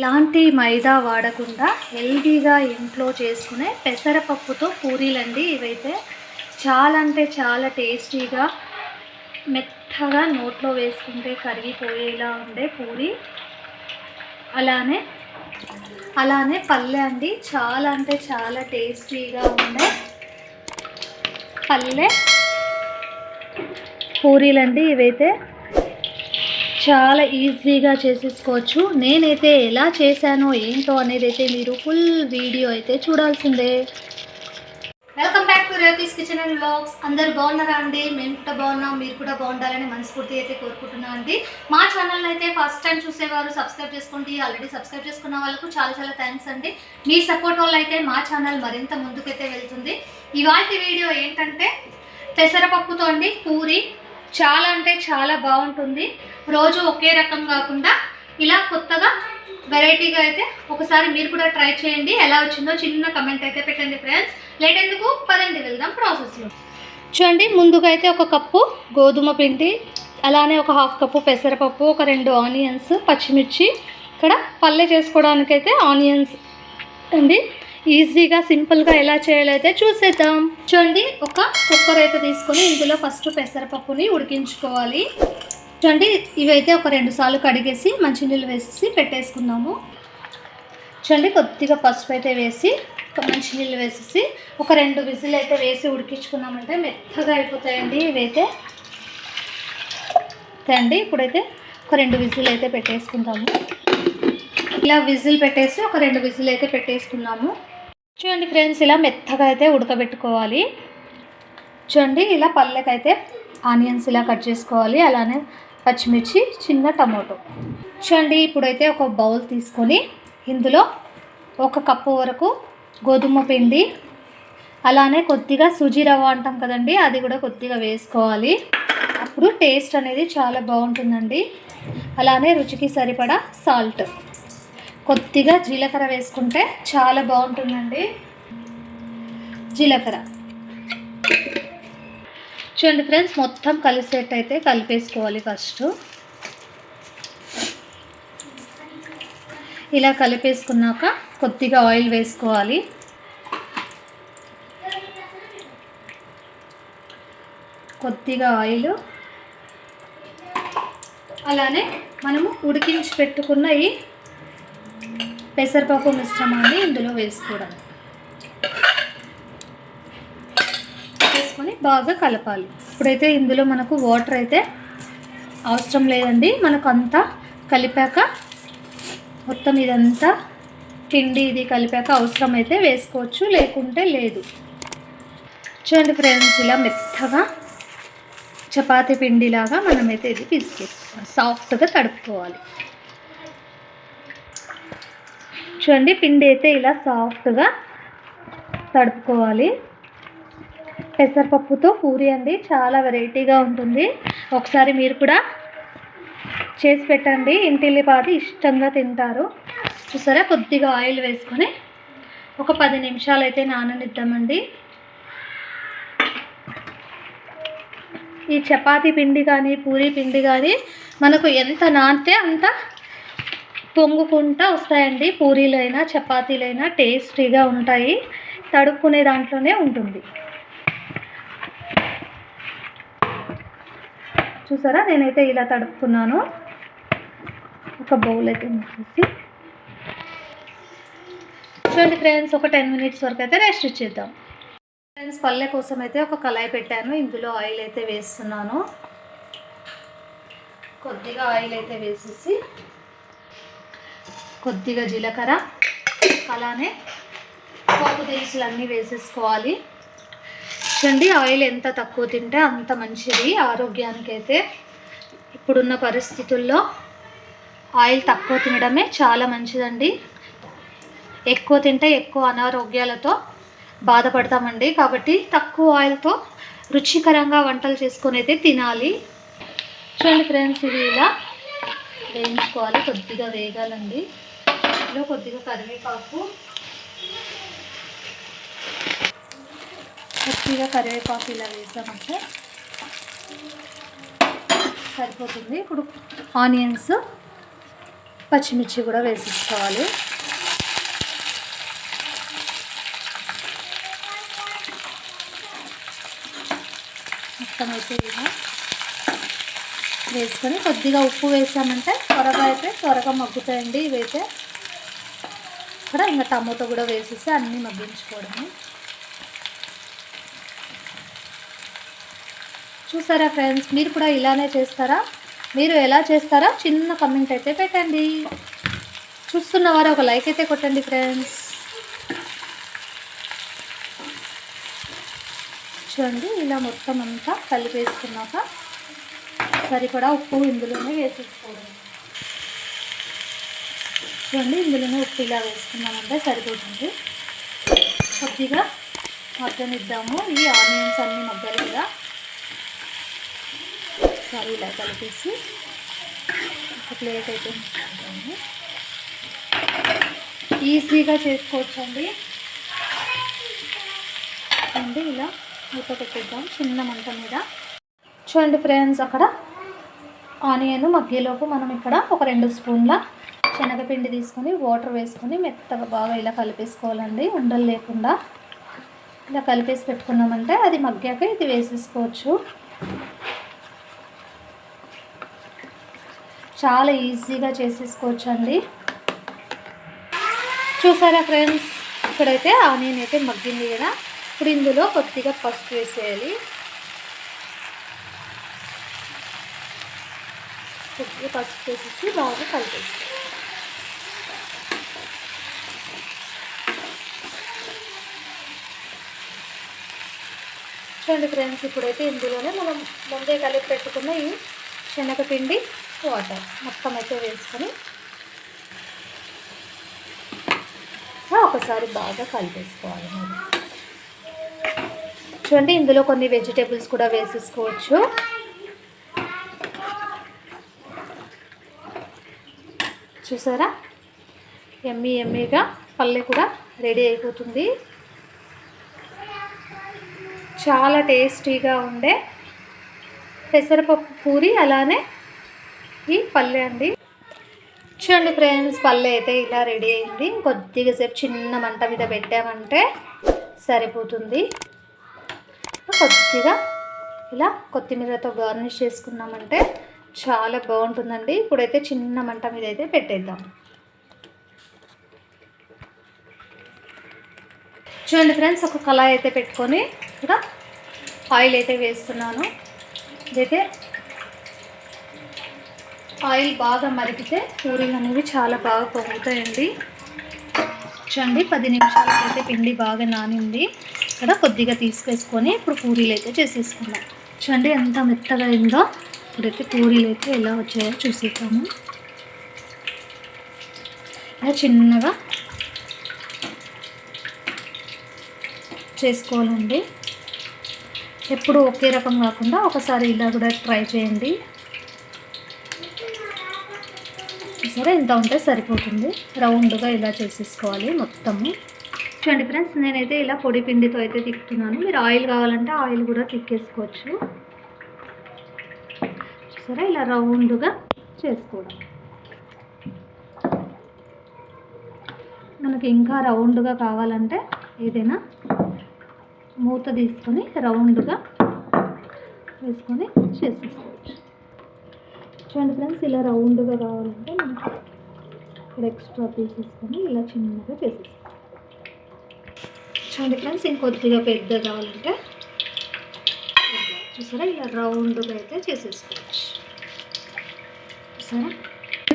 ఎలాంటి మైదా వాడకుండా హెల్దీగా ఇంట్లో చేసుకునే పెసరపప్పుతో పూరీలండి. ఇవైతే చాలా అంటే చాలా టేస్టీగా మెత్తగా నోట్లో వేసుకుంటే కరిగిపోయేలా ఉండే పూరి. అలానే అలానే పల్లె అండి. చాలా అంటే చాలా టేస్టీగా ఉండే పల్లె పూరీలండి. ఇవైతే చాలా ఈజీగా చేసేసుకోవచ్చు. నేనైతే ఎలా చేశానో ఏంటో అనేది అయితే మీరు ఫుల్ వీడియో అయితే చూడాల్సిందే. Welcome back to Repi's kitchen and blogs అందరు బాగున్నారా అండి? మేము కూడా బాగున్నాం. మీరు కూడా బాగుండాలని మనస్ఫూర్తి అయితే కోరుకుంటున్నాం అండి. మా ఛానల్ అయితే ఫస్ట్ టైం చూసేవారు సబ్స్క్రైబ్ చేసుకోండి. ఆల్రెడీ సబ్స్క్రైబ్ చేసుకున్న వాళ్ళకు చాలా చాలా థ్యాంక్స్ అండి. మీ సపోర్ట్ వల్ల అయితే మా ఛానల్ మరింత ముందుకైతే వెళ్తుంది. ఇవాళ వీడియో ఏంటంటే పెసరపప్పుతో అండి పూరి చాలా అంటే చాలా బాగుంటుంది. రోజు ఒకే రకం కాకుండా ఇలా కొత్తగా వెరైటీగా అయితే ఒకసారి మీరు కూడా ట్రై చేయండి. ఎలా వచ్చిందో చిన్న కమెంట్ అయితే పెట్టండి ఫ్రెండ్స్ లేట్ ఎందుకు? పదండి వెళ్దాం ప్రాసెస్లో చూడండి ముందుగా అయితే ఒక కప్పు గోధుమ పిండి అలానే ఒక హాఫ్ కప్పు పెసరపప్పు ఒక రెండు ఆనియన్స్ పచ్చిమిర్చి. ఇక్కడ పల్లె చేసుకోవడానికైతే ఆనియన్స్ అండి. ఈజీగా సింపుల్గా ఎలా చేయాలైతే చూసేద్దాం. చూడండి ఒక కుక్కర్ అయితే తీసుకొని ఇందులో ఫస్ట్ పెసరపప్పుని ఉడికించుకోవాలి. చూడండి ఇవైతే ఒక రెండు సార్లు కడిగేసి మంచినీళ్ళు వేసేసి పెట్టేసుకున్నాము. చూడండి కొద్దిగా పసుపు అయితే వేసి ఒక మంచినీళ్ళు వేసేసి ఒక రెండు విజిల్ అయితే వేసి ఉడికించుకున్నామంటే మెత్తగా అయిపోతాయండి ఇవైతే. అండి ఇప్పుడైతే ఒక రెండు విజిల్ అయితే పెట్టేసుకుంటాము. ఇలా విజిల్ పెట్టేసి ఒక రెండు విజిల్ అయితే పెట్టేసుకున్నాము. చూడండి ఫ్రెండ్స్ ఇలా మెత్తగా అయితే ఉడకబెట్టుకోవాలి. చూడండి ఇలా పల్లెకైతే ఆనియన్స్ ఇలా కట్ చేసుకోవాలి. అలానే పచ్చిమిర్చి చిన్న టమాటో. చూడండి ఇప్పుడైతే ఒక బౌల్ తీసుకొని ఇందులో ఒక కప్పు వరకు గోధుమ పిండి అలానే కొద్దిగా సుజీ రవ్వ అంటాం కదండి అది కూడా కొద్దిగా వేసుకోవాలి. అప్పుడు టేస్ట్ అనేది చాలా బాగుంటుందండి. అలానే రుచికి సరిపడా సాల్ట్. కొద్దిగా జీలకర్ర వేసుకుంటే చాలా బాగుంటుందండి. జీలకర్ర. చూడండి ఫ్రెండ్స్ మొత్తం కలిసేటైతే కలిపేసుకోవాలి ఫస్ట్. ఇలా కలిపేసుకున్నాక కొద్దిగా ఆయిల్ వేసుకోవాలి. కొద్దిగా ఆయిల్. అలానే మనము ఉడికించి పెట్టుకున్న ఈ పెసరపప్పు మిశ్రమాన్ని ఇందులో వేసుకోవడం. వేసుకొని బాగా కలపాలి. ఇప్పుడైతే ఇందులో మనకు వాటర్ అయితే అవసరం లేదండి. మనకు అంతా కలిపాక మొత్తం ఇదంతా పిండి ఇది కలిపాక అవసరం అయితే వేసుకోవచ్చు లేకుంటే లేదు. చూడండి ఫ్రెండ్స్ ఇలా మెత్తగా చపాతీ పిండిలాగా మనమైతే ఇది పిసికేసుకోవాలి సాఫ్ట్గా తడుపుకోవాలి. చూడండి పిండి అయితే ఇలా సాఫ్ట్గా తడుపుకోవాలి. పెసరపప్పుతో పూరి అండి చాలా వెరైటీగా ఉంటుంది. ఒకసారి మీరు కూడా చేసి పెట్టండి. ఇంటిల్లిపాది ఇష్టంగా తింటారు. చూసారా కొద్దిగా ఆయిల్ వేసుకొని ఒక పది నిమిషాలు అయితే నాననిద్దామండి. ఈ చపాతీ పిండి కానీ పూరి పిండి కానీ మనకు ఎంత నానితే అంత పొంగుకుంటా వస్తాయండి. పూరీలైనా చపాతీలైనా టేస్టీగా ఉంటాయి. తడుక్కునే దాంట్లోనే ఉంటుంది. చూసారా? నేనైతే ఇలా తడుపుకున్నాను ఒక బౌల్ అయితే మూసేసి. చూడండి ఫ్రెండ్స్ ఒక టెన్ మినిట్స్ వరకు అయితే రెస్ట్ ఇచ్చేద్దాం. ఫ్రెండ్స్ పల్లె కోసం అయితే ఒక కళాయి పెట్టాను. ఇందులో ఆయిల్ అయితే వేస్తున్నాను. కొద్దిగా ఆయిల్ అయితే వేసేసి కొద్దిగా జీలకర్ర అలానే పోపు దినుసులు అన్నీ వేసేసుకోవాలి. చూడండి ఆయిల్ ఎంత తక్కువ తింటే అంత మంచిది ఆరోగ్యానికి అయితే ఇప్పుడున్న పరిస్థితుల్లో ఆయిల్ తక్కువ తినడమే చాలా మంచిదండి. ఎక్కువ తింటే ఎక్కువ అనారోగ్యాలతో బాధపడతామండి. కాబట్టి తక్కువ ఆయిల్తో రుచికరంగా వంటలు చేసుకొని అయితే తినాలి. చూడండి ఫ్రెండ్స్ ఇది ఇలా వేయించుకోవాలి కొద్దిగా వేగాలండి. ఇందులో కొద్దిగా కరివేపాకు. కొద్దిగా కరివేపాకు ఇలా వేసామంటే. సరిపోతుంది. ఇప్పుడు ఆనియన్స్ పచ్చిమిర్చి కూడా వేసేసుకోవాలి. మొత్తం అయితే ఇలా వేసుకొని కొద్దిగా ఉప్పు వేసామంటే త్వరగా అయితే త్వరగా మగ్గుతాయండి ఇవైతే. ఇక్కడ ఇంకా టమాటో కూడా వేసేసి అన్నీ మగ్గించుకోవడము. చూసారా ఫ్రెండ్స్? మీరు కూడా ఇలానే చేస్తారా? మీరు ఎలా చేస్తారా? చిన్న కమెంట్ అయితే పెట్టండి. చూస్తున్న వారు ఒక లైక్ అయితే కొట్టండి ఫ్రెండ్స్. చూడండి ఇలా మొత్తం అంతా కలిపేసుకున్నాక సరిపడా ఉప్పు ఇందులోనే వేసేసుకోవడం చూడండి. ఇందులోనే ఉప్పు ఇలా వేసుకున్నామంటే సరిపోతుంది. కొద్దిగా మగ్గనిద్దాము. ఈ ఆనియన్స్ అన్నీ మగ్గాలి కదా. ఒకసారి ఇలా కలిపేసి ఒక ప్లేట్ అయితే ఈజీగా చేసుకోవచ్చండి. అండి ఇలా మూత పెట్టేద్దాం చిన్న మంట మీద. చూడండి ఫ్రెండ్స్ అక్కడ ఆనియన్ మధ్యలోపు మనం ఇక్కడ ఒక రెండు స్పూన్ల శనగపిండి తీసుకొని వాటర్ వేసుకొని మెత్తగా బాగా ఇలా కలిపేసుకోవాలండి ఉండలు లేకుండా. ఇలా కలిపేసి పెట్టుకున్నామంటే అది మగ్గాక ఇది వేసేసుకోవచ్చు. చాలా ఈజీగా చేసేసుకోవచ్చు అండి చూసారా ఫ్రెండ్స్? ఇక్కడైతే ఆనియన్ అయితే మగ్గింది కదా. ఇప్పుడు ఇందులో కొద్దిగా పసుపు వేసేయాలి. కొద్దిగా పసుపు వేసేసి బాగా కలిపేసుకోవాలి. చూడండి ఫ్రెండ్స్ ఇప్పుడైతే ఇందులోనే మనం ముందే కలిపి పెట్టుకున్న ఈ శనగపిండి వాటర్ మొత్తం అయితే వేసుకొని ఒకసారి బాగా కలిపేసుకోవాలి మరి చూడండి ఇందులో కొన్ని వెజిటేబుల్స్ కూడా వేసేసుకోవచ్చు. చూసారా? ఎమ్మీ ఎమ్మీగా పల్లె కూడా రెడీ అయిపోతుంది. చాలా టేస్టీగా ఉండే పెసరపప్పు పూరి అలానే ఈ పల్లె అండి. చూడండి ఫ్రెండ్స్ పల్లె అయితే ఇలా రెడీ అయింది. కొద్దిగా సేపు చిన్న మంట మీద పెట్టామంటే సరిపోతుంది. కొద్దిగా ఇలా కొత్తిమీరతో గార్నిష్ చేసుకున్నామంటే చాలా బాగుంటుందండి. ఇప్పుడైతే చిన్న మంట మీద అయితే పెట్టేద్దాం. చూడండి ఫ్రెండ్స్ ఒక కళాయి అయితే పెట్టుకొని ఇక్కడ ఆయిల్ అయితే వేస్తున్నాను. ఇదైతే ఆయిల్ బాగా మరిగితే పూరీలు అనేవి చాలా బాగా పొంగుతాయండి. చూడండి పది నిమిషాలకి అయితే పిండి బాగా నానింది. ఇక్కడ కొద్దిగా తీసుకేసుకొని ఇప్పుడు పూరీలు అయితే చేసేసుకున్నాం చూడండి ఎంత మెత్తగా అయిందో. ఇప్పుడైతే పూరీలు అయితే ఎలా వచ్చాయో చూసేద్దాము. ఇలా చిన్నగా చేసుకోవాలండి. ఎప్పుడు ఒకే రకం కాకుండా ఒకసారి ఇలా కూడా ట్రై చేయండి. సరే ఇంత ఉంటే సరిపోతుంది. రౌండ్గా ఇలా చేసేసుకోవాలి మొత్తము. చూడండి ఫ్రెండ్స్ నేనైతే ఇలా పొడి పిండితో అయితే తిక్కుతున్నాను మీరు ఆయిల్ కావాలంటే ఆయిల్ కూడా తిక్కేసుకోవచ్చు సరే ఇలా రౌండ్గా చేసుకోవడం. మనకి ఇంకా రౌండ్గా కావాలంటే ఏదైనా మూత తీసుకొని రౌండ్గా వేసుకొని చేసేసుకోవచ్చు. చూడండి ఫ్రెండ్స్ ఇలా రౌండ్గా కావాలంటే మనకి ఇక్కడ ఎక్స్ట్రా తీసేసుకొని ఇలా చిన్నగా చేసేసుకోవచ్చు. చూడండి ఫ్రెండ్స్ ఇంకొద్దిగా పెద్ద కావాలంటే చూసారా? ఇలా రౌండ్గా అయితే చేసేసుకోవచ్చు. చూసారా?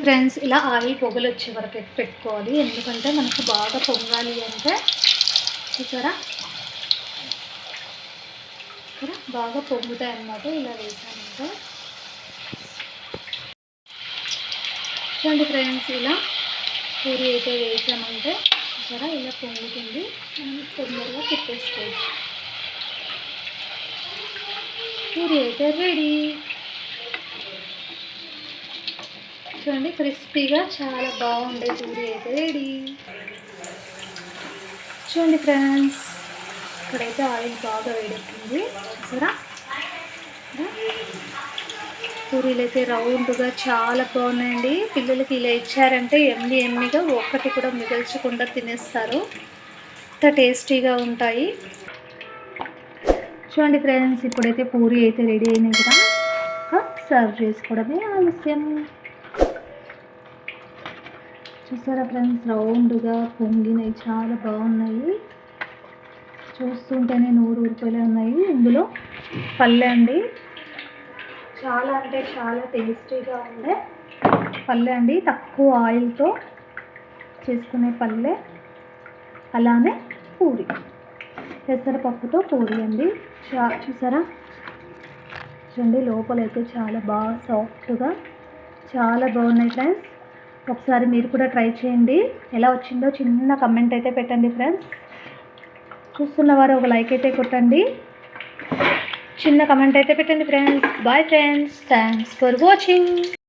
ఫ్రెండ్స్ ఇలా ఆయిల్ పొగలు వచ్చే వరకు అయితే పెట్టుకోవాలి. ఎందుకంటే మనకు బాగా పొంగాలి అంటే చూసారా ఇక్కడ బాగా పొంగుతాయి అన్నమాట ఇలా వేసామంటే చూడండి ఫ్రెండ్స్ ఇలా పూరి అయితే వేసామంటే సరే ఇలా పొంగుతుంది. మనం తొందరగా తిప్పేసుకోవచ్చు. పూరి అయితే రెడీ. చూడండి క్రిస్పీగా చాలా బాగుండే పూరి అయితే రెడీ. చూడండి ఫ్రెండ్స్. ఇక్కడైతే ఆయిల్ బాగా వేడెక్కింది సరే పూరీలు అయితే రౌండ్గా చాలా బాగున్నాయండి. పిల్లలకి ఇలా ఇచ్చారంటే ఎమ్మి ఎమ్మిగా ఒక్కటి కూడా మిగల్చకుండా తినేస్తారు. అంత టేస్టీగా ఉంటాయి. చూడండి ఫ్రెండ్స్ ఇప్పుడైతే పూరి అయితే రెడీ అయినాయి కదా. సర్వ్ చేసుకోవడమే ఆలస్యం. చూసారా ఫ్రెండ్స్ రౌండ్గా పొంగినవి చాలా బాగున్నాయి. చూస్తుంటేనే నూరు ఊరిపోలే ఉన్నాయి. ఇందులో పల్లె అండి. చాలా అంటే చాలా టేస్టీగా ఉండే పల్లె అండి. తక్కువ ఆయిల్తో చేసుకునే పల్లె. అలానే పూరి. పెసరపప్పుతో పూరి అండి. చా చూసారా? చూడండి లోపలైతే చాలా బాగా సాఫ్ట్గా చాలా బాగున్నాయి ఫ్రెండ్స్. ఒకసారి మీరు కూడా ట్రై చేయండి. ఎలా వచ్చిందో చిన్న కమెంట్ అయితే పెట్టండి ఫ్రెండ్స్. చూస్తున్న వారు ఒక లైక్ అయితే కొట్టండి. చిన్న కమెంట్ అయితే పెట్టండి friends bye friends thanks for watching